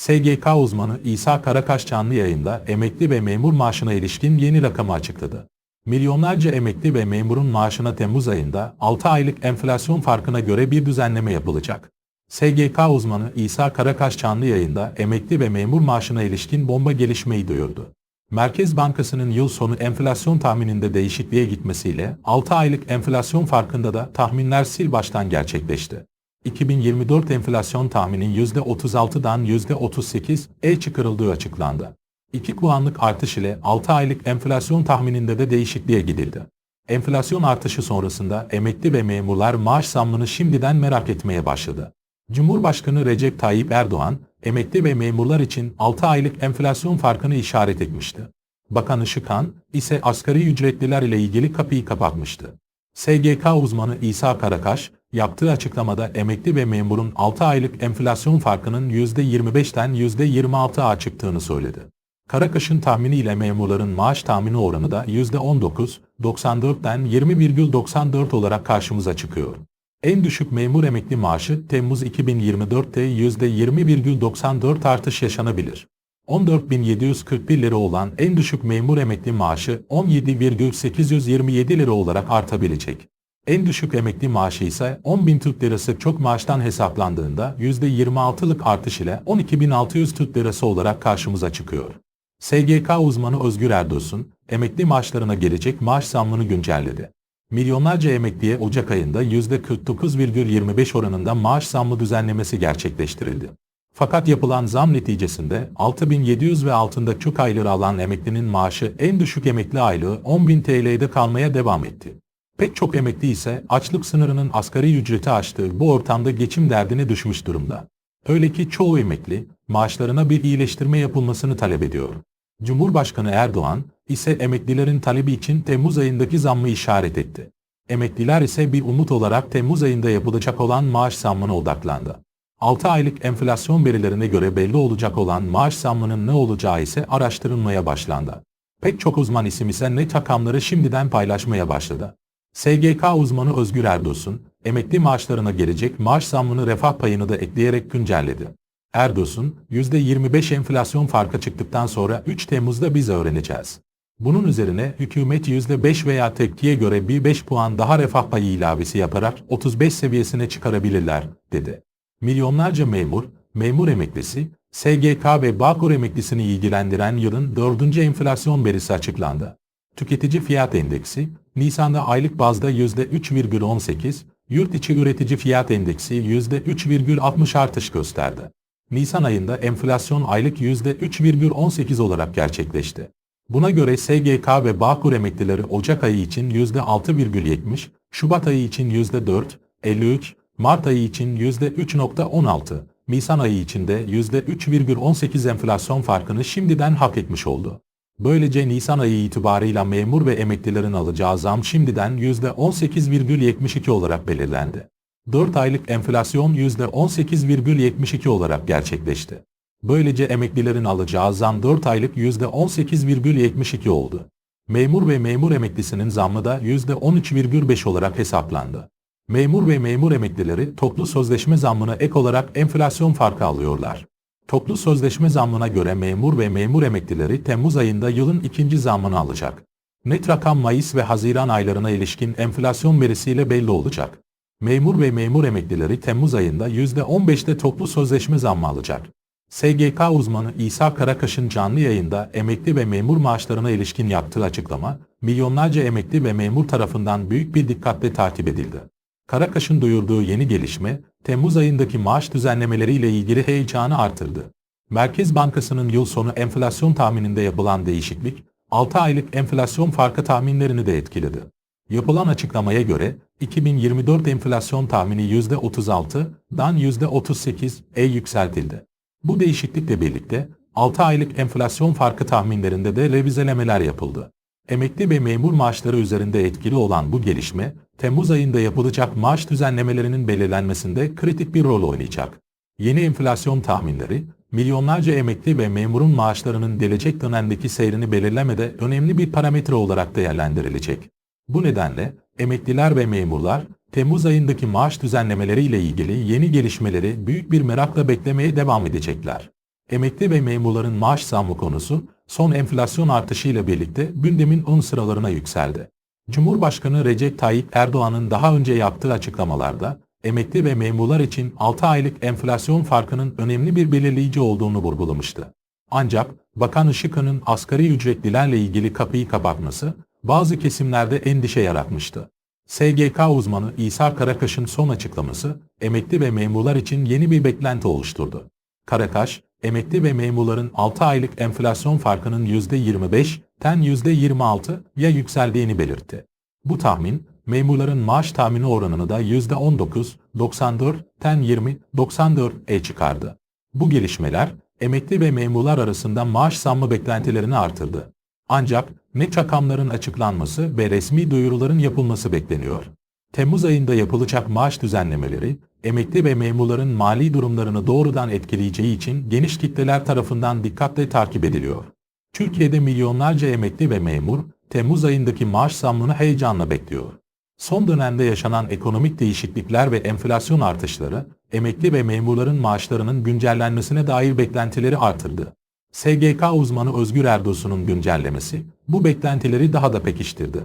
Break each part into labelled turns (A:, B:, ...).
A: SGK uzmanı İsa Karakaş canlı yayında emekli ve memur maaşına ilişkin yeni rakamı açıkladı. Milyonlarca emekli ve memurun maaşına Temmuz ayında 6 aylık enflasyon farkına göre bir düzenleme yapılacak. SGK uzmanı İsa Karakaş canlı yayında emekli ve memur maaşına ilişkin bomba gelişmeyi duyurdu. Merkez Bankası'nın yıl sonu enflasyon tahmininde değişikliğe gitmesiyle 6 aylık enflasyon farkında da tahminler sil baştan gerçekleşti. 2024 enflasyon tahminin %36'dan %38'e çıkarıldığı açıklandı. 2 puanlık artış ile 6 aylık enflasyon tahmininde de değişikliğe gidildi. Enflasyon artışı sonrasında emekli ve memurlar maaş zammını şimdiden merak etmeye başladı. Cumhurbaşkanı Recep Tayyip Erdoğan, emekli ve memurlar için 6 aylık enflasyon farkını işaret etmişti. Bakan Işıkhan ise asgari ücretliler ile ilgili kapıyı kapatmıştı. SGK uzmanı İsa Karakaş, yaptığı açıklamada emekli ve memurun 6 aylık enflasyon farkının %25'ten %26'a çıktığını söyledi. Karakaş'ın tahminiyle memurların maaş tahmini oranı da %19, 94'ten 20,94 olarak karşımıza çıkıyor. En düşük memur emekli maaşı Temmuz 2024'te %20,94 artış yaşanabilir. 14.741 lira olan en düşük memur emekli maaşı 17,827 lira olarak artabilecek. En düşük emekli maaşı ise 10.000 Türk Lirası çok maaştan hesaplandığında %26'lık artış ile 12.600 Türk Lirası olarak karşımıza çıkıyor. SGK uzmanı Özgür Erdoğan, emekli maaşlarına gelecek maaş zammını güncelledi. Milyonlarca emekliye Ocak ayında %49,25 oranında maaş zammı düzenlemesi gerçekleştirildi. Fakat yapılan zam neticesinde 6700 ve altında çok ayları alan emeklinin maaşı en düşük emekli aylığı 10.000 TL'de kalmaya devam etti. Pek çok emekli ise açlık sınırının asgari ücreti aştığı bu ortamda geçim derdine düşmüş durumda. Öyle ki çoğu emekli maaşlarına bir iyileştirme yapılmasını talep ediyor. Cumhurbaşkanı Erdoğan ise emeklilerin talebi için Temmuz ayındaki zammı işaret etti. Emekliler ise bir umut olarak Temmuz ayında yapılacak olan maaş zammına odaklandı. 6 aylık enflasyon verilerine göre belli olacak olan maaş zammının ne olacağı ise araştırılmaya başlandı. Pek çok uzman isim ise net rakamları şimdiden paylaşmaya başladı. SGK uzmanı Özgür Erdoğan, emekli maaşlarına gelecek maaş zammını refah payını da ekleyerek güncelledi. Erdoğan, %25 enflasyon farka çıktıktan sonra 3 Temmuz'da biz öğreneceğiz. Bunun üzerine hükümet %5 veya tepkiye göre bir 5 puan daha refah payı ilavesi yaparak 35 seviyesine çıkarabilirler, dedi. Milyonlarca memur, memur emeklisi, SGK ve Bağkur emeklisini ilgilendiren yılın 4. enflasyon verisi açıklandı. Tüketici fiyat endeksi, Nisan'da aylık bazda %3,18, yurt içi üretici fiyat endeksi %3,60 artış gösterdi. Nisan ayında enflasyon aylık %3,18 olarak gerçekleşti. Buna göre SGK ve Bağkur emeklileri Ocak ayı için %6,70, Şubat ayı için %4,53, Mart ayı için %3,16, Nisan ayı için de %3,18 enflasyon farkını şimdiden hak etmiş oldu. Böylece Nisan ayı itibarıyla memur ve emeklilerin alacağı zam şimdiden %18,72 olarak belirlendi. 4 aylık enflasyon %18,72 olarak gerçekleşti. Böylece emeklilerin alacağı zam 4 aylık %18,72 oldu. Memur ve memur emeklisinin zammı da %13,5 olarak hesaplandı. Memur ve memur emeklileri toplu sözleşme zammına ek olarak enflasyon farkı alıyorlar. Toplu sözleşme zammına göre memur ve memur emeklileri Temmuz ayında yılın ikinci zammını alacak. Net rakam Mayıs ve Haziran aylarına ilişkin enflasyon verisiyle belli olacak. Memur ve memur emeklileri Temmuz ayında %15'te toplu sözleşme zammı alacak. SGK uzmanı İsa Karakaş'ın canlı yayında emekli ve memur maaşlarına ilişkin yaptığı açıklama, milyonlarca emekli ve memur tarafından büyük bir dikkatle takip edildi. Karakaş'ın duyurduğu yeni gelişme, Temmuz ayındaki maaş düzenlemeleriyle ilgili heyecanı artırdı. Merkez Bankası'nın yıl sonu enflasyon tahmininde yapılan değişiklik, 6 aylık enflasyon farkı tahminlerini de etkiledi. Yapılan açıklamaya göre 2024 enflasyon tahmini %36'dan %38'e yükseltildi. Bu değişiklikle birlikte 6 aylık enflasyon farkı tahminlerinde de revizelemeler yapıldı. Emekli ve memur maaşları üzerinde etkili olan bu gelişme, Temmuz ayında yapılacak maaş düzenlemelerinin belirlenmesinde kritik bir rol oynayacak. Yeni enflasyon tahminleri, milyonlarca emekli ve memurun maaşlarının gelecek dönemdeki seyrini belirlemede önemli bir parametre olarak değerlendirilecek. Bu nedenle emekliler ve memurlar Temmuz ayındaki maaş düzenlemeleriyle ilgili yeni gelişmeleri büyük bir merakla beklemeye devam edecekler. Emekli ve memurların maaş zammı konusu son enflasyon artışıyla birlikte gündemin ön sıralarına yükseldi. Cumhurbaşkanı Recep Tayyip Erdoğan'ın daha önce yaptığı açıklamalarda emekli ve memurlar için 6 aylık enflasyon farkının önemli bir belirleyici olduğunu vurgulamıştı. Ancak Bakan Işıkhan'ın asgari ücretlilerle ilgili kapıyı kapatması bazı kesimlerde endişe yaratmıştı. SGK uzmanı İsa Karakaş'ın son açıklaması emekli ve memurlar için yeni bir beklenti oluşturdu. Karakaş, emekli ve memurların 6 aylık enflasyon farkının %25'ten %26'ya yükseldiğini belirtti. Bu tahmin, memurların maaş tahmini oranını da %19.94'ten 20.94'e çıkardı. Bu gelişmeler, emekli ve memurlar arasında maaş zammı beklentilerini artırdı. Ancak net rakamların açıklanması ve resmi duyuruların yapılması bekleniyor. Temmuz ayında yapılacak maaş düzenlemeleri, emekli ve memurların mali durumlarını doğrudan etkileyeceği için geniş kitleler tarafından dikkatle takip ediliyor. Türkiye'de milyonlarca emekli ve memur, Temmuz ayındaki maaş zammını heyecanla bekliyor. Son dönemde yaşanan ekonomik değişiklikler ve enflasyon artışları, emekli ve memurların maaşlarının güncellenmesine dair beklentileri artırdı. SGK uzmanı Özgür Erdoğan'ın güncellemesi bu beklentileri daha da pekiştirdi.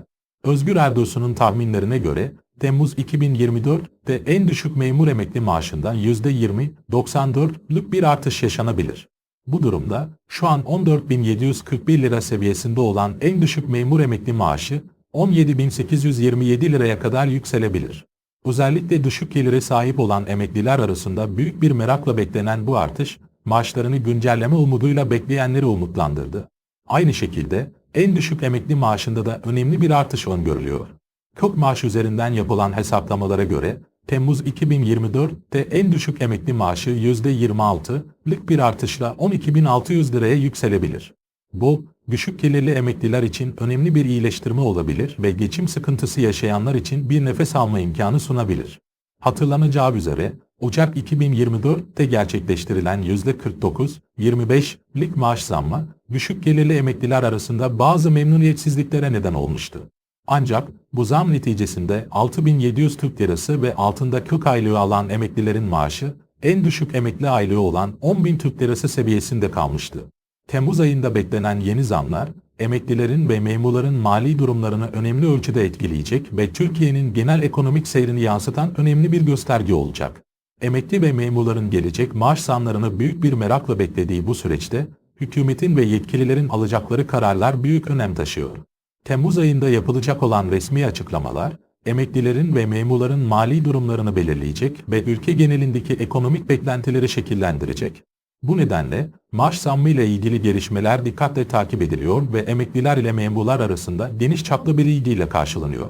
A: Özgür Erdoğan'ın tahminlerine göre Temmuz 2024'te en düşük memur emekli maaşından %20-94'lük bir artış yaşanabilir. Bu durumda şu an 14.741 lira seviyesinde olan en düşük memur emekli maaşı 17.827 liraya kadar yükselebilir. Özellikle düşük gelire sahip olan emekliler arasında büyük bir merakla beklenen bu artış, maaşlarını güncelleme umuduyla bekleyenleri umutlandırdı. Aynı şekilde en düşük emekli maaşında da önemli bir artış öngörülüyor. Kök maaş üzerinden yapılan hesaplamalara göre Temmuz 2024'te en düşük emekli maaşı %26'lık bir artışla 12.600 liraya yükselebilir. Bu, düşük gelirli emekliler için önemli bir iyileştirme olabilir ve geçim sıkıntısı yaşayanlar için bir nefes alma imkanı sunabilir. Hatırlanacağı üzere, Ocak 2024'te gerçekleştirilen %49-25'lik maaş zammı, düşük gelirli emekliler arasında bazı memnuniyetsizliklere neden olmuştu. Ancak bu zam neticesinde 6700 Türk Lirası ve altında kök aylığı alan emeklilerin maaşı, en düşük emekli aylığı olan 10.000 Türk Lirası seviyesinde kalmıştı. Temmuz ayında beklenen yeni zamlar, emeklilerin ve memurların mali durumlarını önemli ölçüde etkileyecek ve Türkiye'nin genel ekonomik seyrini yansıtan önemli bir gösterge olacak. Emekli ve memurların gelecek maaş zamlarını büyük bir merakla beklediği bu süreçte, hükümetin ve yetkililerin alacakları kararlar büyük önem taşıyor. Temmuz ayında yapılacak olan resmi açıklamalar, emeklilerin ve memurların mali durumlarını belirleyecek ve ülke genelindeki ekonomik beklentileri şekillendirecek. Bu nedenle maaş zammı ile ilgili gelişmeler dikkatle takip ediliyor ve emekliler ile memurlar arasında geniş çaplı bir ilgiyle karşılanıyor.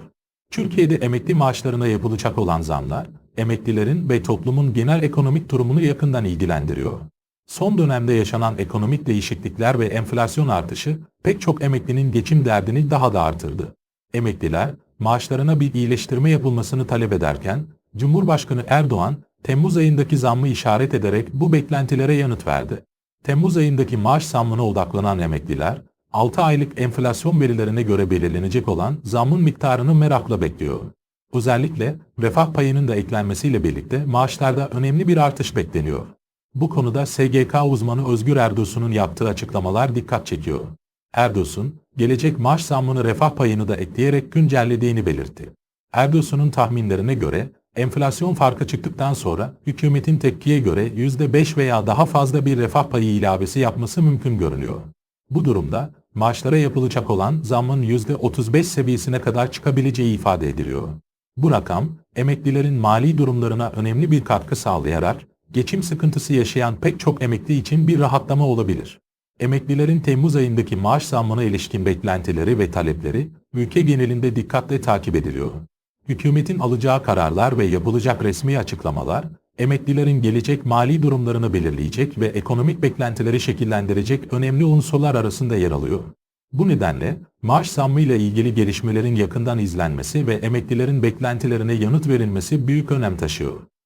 A: Türkiye'de emekli maaşlarına yapılacak olan zamlar, emeklilerin ve toplumun genel ekonomik durumunu yakından ilgilendiriyor. Son dönemde yaşanan ekonomik değişiklikler ve enflasyon artışı pek çok emeklinin geçim derdini daha da artırdı. Emekliler, maaşlarına bir iyileştirme yapılmasını talep ederken, Cumhurbaşkanı Erdoğan, Temmuz ayındaki zammı işaret ederek bu beklentilere yanıt verdi. Temmuz ayındaki maaş zammına odaklanan emekliler, 6 aylık enflasyon verilerine göre belirlenecek olan zammın miktarını merakla bekliyor. Özellikle refah payının da eklenmesiyle birlikte maaşlarda önemli bir artış bekleniyor. Bu konuda SGK uzmanı Özgür Erdoğan'ın yaptığı açıklamalar dikkat çekiyor. Erdoğan, gelecek maaş zammını refah payını da ekleyerek güncellediğini belirtti. Erdoğan'ın tahminlerine göre enflasyon farkı çıktıktan sonra hükümetin tepkiye göre %5 veya daha fazla bir refah payı ilavesi yapması mümkün görünüyor. Bu durumda maaşlara yapılacak olan zammın %35 seviyesine kadar çıkabileceği ifade ediliyor. Bu rakam, emeklilerin mali durumlarına önemli bir katkı sağlayarak, geçim sıkıntısı yaşayan pek çok emekli için bir rahatlama olabilir. Emeklilerin Temmuz ayındaki maaş zammına ilişkin beklentileri ve talepleri, ülke genelinde dikkatle takip ediliyor. Hükümetin alacağı kararlar ve yapılacak resmi açıklamalar, emeklilerin gelecek mali durumlarını belirleyecek ve ekonomik beklentileri şekillendirecek önemli unsurlar arasında yer alıyor. Bu nedenle maaş zammı ile ilgili gelişmelerin yakından izlenmesi ve emeklilerin beklentilerine yanıt verilmesi büyük önem taşıyor.